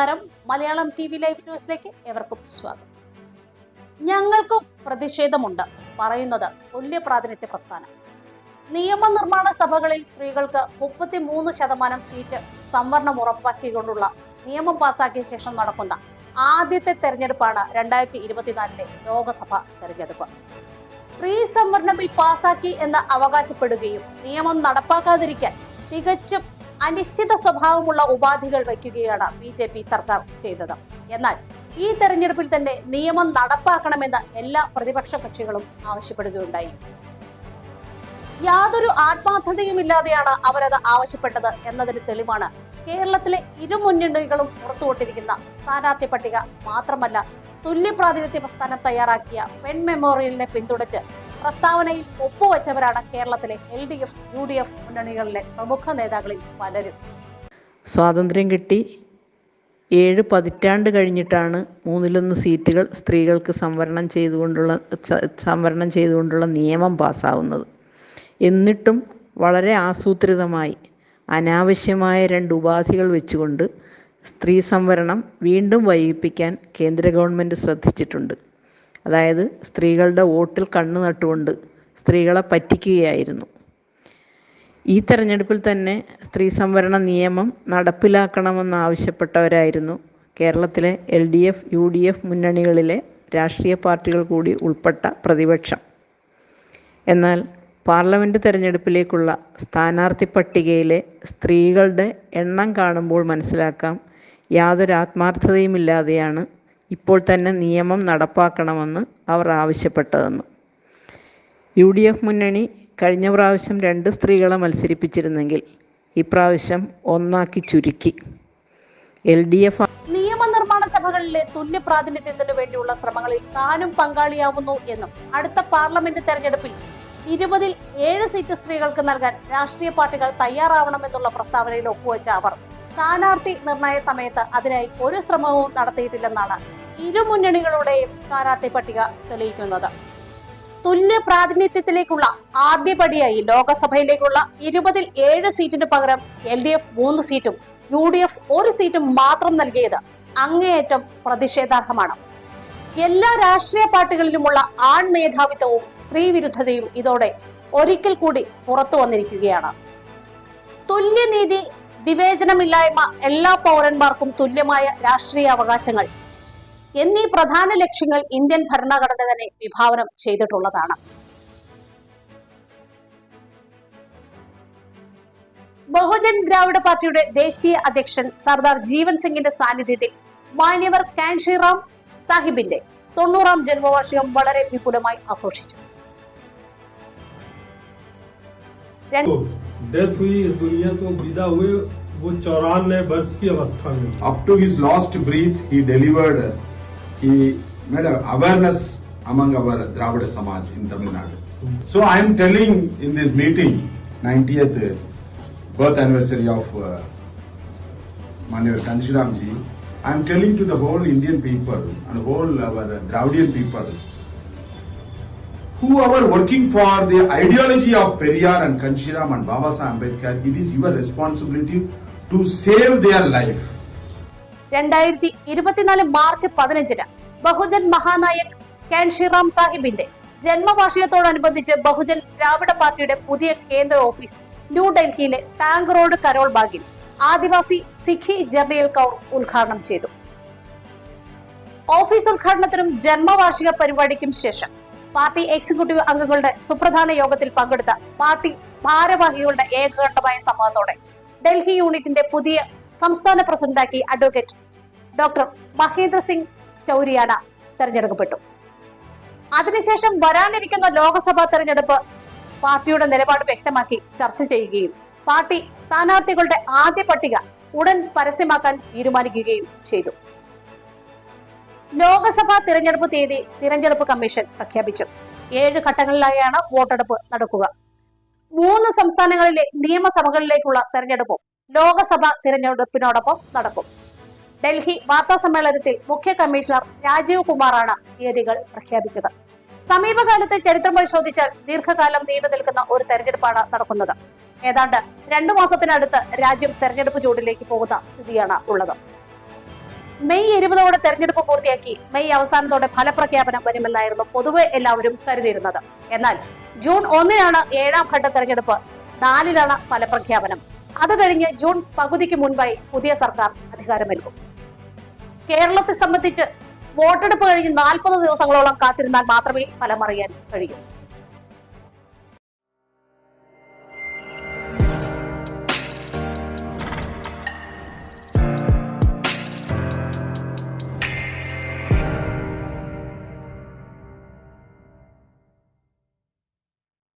നമസ്കാരം. Malayalam T V live ന്യൂസിലേക്ക് എവർക്കും സ്വാഗതം. ഞങ്ങൾക്കും പ്രതിഷേധമുണ്ട്. പറയുന്നത് തുല്യ പ്രാതിനിധ്യ പ്രസ്ഥാനം. നിയമനിർമ്മാണ സഭകളിൽ സ്ത്രീകൾക്ക് മുപ്പത്തിമൂന്ന് ശതമാനം സീറ്റ് സംവരണം ഉറപ്പാക്കിക്കൊണ്ടുള്ള നിയമം പാസാക്കിയ ശേഷം നടക്കുന്ന ആദ്യത്തെ തെരഞ്ഞെടുപ്പാണ് രണ്ടായിരത്തി ഇരുപത്തിനാലിലെ ലോക്സഭ തെരഞ്ഞെടുപ്പ്. സ്ത്രീ സംവരണ ബിൽ പാസാക്കി എന്ന് അവകാശപ്പെടുകയും നിയമം നടപ്പാക്കാതിരിക്കാൻ തികച്ചും അനിശ്ചിത സ്വഭാവമുള്ള ഉപാധികൾ വയ്ക്കുകയാണ് ബി ജെ പി സർക്കാർ ചെയ്തത്. എന്നാൽ ഈ തെരഞ്ഞെടുപ്പിൽ തന്നെ നിയമം നടപ്പാക്കണമെന്ന് എല്ലാ പ്രതിപക്ഷ കക്ഷികളും ആവശ്യപ്പെടുകയുണ്ടായി. യാതൊരു ആത്മാർത്ഥതയുമില്ലാതെയാണ് അവരത് ആവശ്യപ്പെട്ടത് എന്നതിന് തെളിവാണ് കേരളത്തിലെ ഇരു മുന്നണികളും പുറത്തുവിട്ടിരിക്കുന്ന സ്ഥാനാർത്ഥി പട്ടിക മാത്രമല്ല തുല്യ പ്രാതിനിധ്യ പ്രസ്ഥാനം തയ്യാറാക്കിയ പെൺ മെമ്മോറിയലിനെ പിന്തുണച്ച് പ്രസ്താവനയിൽ ഒപ്പുവെച്ചവരാണ് കേരളത്തിലെ L D F U D F മുന്നണികളിലെ പ്രമുഖ നേതാക്കളിൽ പലരും. സ്വാതന്ത്ര്യം കിട്ടി. ഏഴ് പതിറ്റാണ്ട് കഴിഞ്ഞിട്ടാണ് മൂന്നിലൊന്ന് സീറ്റുകൾ സ്ത്രീകൾക്ക് സംവരണം ചെയ്തുകൊണ്ടുള്ള സംവരണം ചെയ്തുകൊണ്ടുള്ള നിയമം പാസ്സാവുന്നത്. എന്നിട്ടും വളരെ ആസൂത്രിതമായി അനാവശ്യമായ രണ്ട് ഉപാധികൾ വെച്ചുകൊണ്ട് സ്ത്രീ സംവരണം വീണ്ടും വൈകിപ്പിക്കാൻ കേന്ദ്ര ഗവൺമെന്റ് ശ്രദ്ധിച്ചിട്ടുണ്ട്. അതായത് സ്ത്രീകളുടെ വോട്ടിൽ കണ്ണു നട്ടുകൊണ്ട് സ്ത്രീകളെ പറ്റിക്കുകയായിരുന്നു. ഈ തെരഞ്ഞെടുപ്പിൽ തന്നെ സ്ത്രീ സംവരണ നിയമം നടപ്പിലാക്കണമെന്നാവശ്യപ്പെട്ടവരായിരുന്നു കേരളത്തിലെ L D F U D F മുന്നണികളിലെ രാഷ്ട്രീയ പാർട്ടികൾ കൂടി ഉൾപ്പെട്ട പ്രതിപക്ഷം. എന്നാൽ പാർലമെന്റ് തെരഞ്ഞെടുപ്പിലേക്കുള്ള സ്ഥാനാർത്ഥി പട്ടികയിലെ സ്ത്രീകളുടെ എണ്ണം കാണുമ്പോൾ മനസ്സിലാക്കാം യാതൊരു ആത്മാർത്ഥതയുമില്ലാതെയാണ് ഇപ്പോൾ തന്നെ നിയമം നടപ്പാക്കണമെന്ന് അവർ ആവശ്യപ്പെട്ടതെന്ന്. യു ഡി എഫ് മുന്നണി കഴിഞ്ഞ പ്രാവശ്യം രണ്ട് സ്ത്രീകളെ മത്സരിപ്പിച്ചിരുന്നെങ്കിൽ ഇപ്രാവശ്യം ഒന്നാക്കി ചുരുക്കി. എൽ ഡി എഫ് നിയമനിർമ്മാണ സഭകളിലെ തുല്യ പ്രാതിനിധ്യത്തിനു വേണ്ടിയുള്ള ശ്രമങ്ങളിൽ താനും പങ്കാളിയാവുന്നു എന്നും അടുത്ത പാർലമെന്റ് തെരഞ്ഞെടുപ്പിൽ ഇരുപതിൽ ഏഴ് സീറ്റ് സ്ത്രീകൾക്ക് നൽകാൻ രാഷ്ട്രീയ പാർട്ടികൾ തയ്യാറാവണമെന്നുള്ള പ്രസ്താവനയിൽ ഒപ്പുവെച്ച അവർ. സ്ഥാനാർത്ഥി നിർണയ സമയത്ത് അതിനായി ഒരു ശ്രമവും നടത്തിയിട്ടില്ലെന്നാണ് ഇരു മുന്നണികളുടെയും സ്ഥാനാർത്ഥി പട്ടിക തെളിയിക്കുന്നത്. തുല്യ പ്രാതിനിധ്യത്തിലേക്കുള്ള ആദ്യപടിയായി ലോകസഭയിലേക്കുള്ള ഇരുപതിൽ ഏഴ് സീറ്റിന് പകരം എൽ ഡി എഫ് മൂന്ന് സീറ്റും യു ഡി എഫ് ഒരു സീറ്റും മാത്രം നൽകിയത് അങ്ങേയറ്റം പ്രതിഷേധാർഹമാണ്. എല്ലാ രാഷ്ട്രീയ പാർട്ടികളിലുമുള്ള ആൺ മേധാവിത്വവും സ്ത്രീ വിരുദ്ധതയും ഇതോടെ ഒരിക്കൽ കൂടി പുറത്തു വന്നിരിക്കുകയാണ്. തുല്യനീതി വിവേചനമില്ലായ്മ എല്ലാ പൗരന്മാർക്കും തുല്യമായ രാഷ്ട്രീയ അവകാശങ്ങൾ. എന്നീ പ്രധാന ലക്ഷ്യങ്ങൾ ഇന്ത്യൻ ഭരണഘടന തന്നെ വിഭാവനം ചെയ്തിട്ടുള്ളതാണ്. ബഹുജൻ ദ്രാവിഡ പാർട്ടിയുടെ ദേശീയ അധ്യക്ഷൻ സർദാർ ജീവൻ സിംഗിന്റെ സാന്നിധ്യത്തിൽ മാന്യവർ കാൻഷിറാം സാഹിബിന്റെ തൊണ്ണൂറാം ജന്മവാർഷികം വളരെ വിപുലമായി ആഘോഷിച്ചു. डेथ हुई, इस दुनिया से विदा हुए, वो चौरानवे वर्ष की अवस्था में। Up to his last breath he delivered की awareness among our Dravida Samaj in Tamil Nadu so I am telling in this meeting ninetieth birth anniversary of Manyavar Kanshi Ram ji I am telling to the whole Indian people and whole our Dravidian people who are working for the ideology of Periyar and Kanshiram and Baba Ambedkar, it is your responsibility to save their life. രണ്ടായിരത്തി ഇരുപത്തിനാല് March പതിനഞ്ചിന് ബഹുജൻ മഹാനായക് കാൻഷിറാം സാഹിബിന്റെ ജന്മവാർഷികത്തോടനുബന്ധിച്ച് ബഹുജൻ ദ്രാവിഡ പാർട്ടിയുടെ പുതിയ കേന്ദ്ര office ന്യൂഡൽഹിയിലെ tank road Carol ബാഗിൽ ആദിവാസി സിഖി ജബേൽ കൗർ ഉദ്ഘാടനം ചെയ്തു ഓഫീസ് ഉദ്ഘാടനത്തിനും ജന്മവാർഷിക പരിപാടിക്കും ശേഷം പാർട്ടി എക്സിക്യൂട്ടീവ് അംഗങ്ങളുടെ സുപ്രധാന യോഗത്തിൽ പങ്കെടുത്ത പാർട്ടി ഭാരവാഹികളുടെ ഏകകണ്ഠമായ സമ്മതത്തോടെ ഡൽഹി യൂണിറ്റിന്റെ പുതിയ സംസ്ഥാന പ്രസിഡന്റാക്കി അഡ്വക്കേറ്റ് ഡോക്ടർ മഹേന്ദ്ര സിംഗ് ചൗരിയാന തെരഞ്ഞെടുക്കപ്പെട്ടു. അതിനുശേഷം വരാനിരിക്കുന്ന ലോക്സഭാ തെരഞ്ഞെടുപ്പ് പാർട്ടിയുടെ നിലപാട് വ്യക്തമാക്കി ചർച്ച ചെയ്യുകയും പാർട്ടി സ്ഥാനാർത്ഥികളുടെ ആദ്യ പട്ടിക ഉടൻ പരസ്യമാക്കാൻ തീരുമാനിക്കുകയും ചെയ്തു. ലോക്സഭാ തിരഞ്ഞെടുപ്പ് തീയതി തിരഞ്ഞെടുപ്പ് കമ്മീഷൻ പ്രഖ്യാപിച്ചു. ഏഴ് ഘട്ടങ്ങളിലായാണ് വോട്ടെടുപ്പ് നടക്കുക. മൂന്ന് സംസ്ഥാനങ്ങളിലെ നിയമസഭകളിലേക്കുള്ള തെരഞ്ഞെടുപ്പും ലോക്സഭാ തിരഞ്ഞെടുപ്പിനോടൊപ്പം നടക്കും. ഡൽഹി വാർത്താ സമ്മേളനത്തിൽ മുഖ്യ കമ്മീഷണർ രാജീവ് കുമാറാണ് തീയതികൾ പ്രഖ്യാപിച്ചത്. സമീപകാലത്തെ ചരിത്രം പരിശോധിച്ചാൽ ദീർഘകാലം നീണ്ടു നിൽക്കുന്ന ഒരു തെരഞ്ഞെടുപ്പാണ് നടക്കുന്നത്. ഏതാണ്ട് രണ്ടു മാസത്തിനടുത്ത് രാജ്യം തെരഞ്ഞെടുപ്പ് ചൂടിലേക്ക് പോകുന്ന സ്ഥിതിയാണ് ഉള്ളത്. മെയ് ഇരുപതോടെ തെരഞ്ഞെടുപ്പ് പൂർത്തിയാക്കി. മെയ് അവസാനത്തോടെ ഫലപ്രഖ്യാപനം വരുമെന്നായിരുന്നു പൊതുവെ എല്ലാവരും കരുതിയിരുന്നത്. എന്നാൽ ജൂൺ ഒന്നിനാണ് ഏഴാം ഘട്ട തെരഞ്ഞെടുപ്പ്. നാലിലാണ് ഫലപ്രഖ്യാപനം. അത് കഴിഞ്ഞ് ജൂൺ പകുതിക്ക് മുൻപായി പുതിയ സർക്കാർ അധികാരമേൽക്കും. കേരളത്തെ സംബന്ധിച്ച് വോട്ടെടുപ്പ് കഴിഞ്ഞ് നാൽപ്പത് ദിവസങ്ങളോളം കാത്തിരുന്നാൽ മാത്രമേ ഫലമറിയാൻ കഴിയൂ.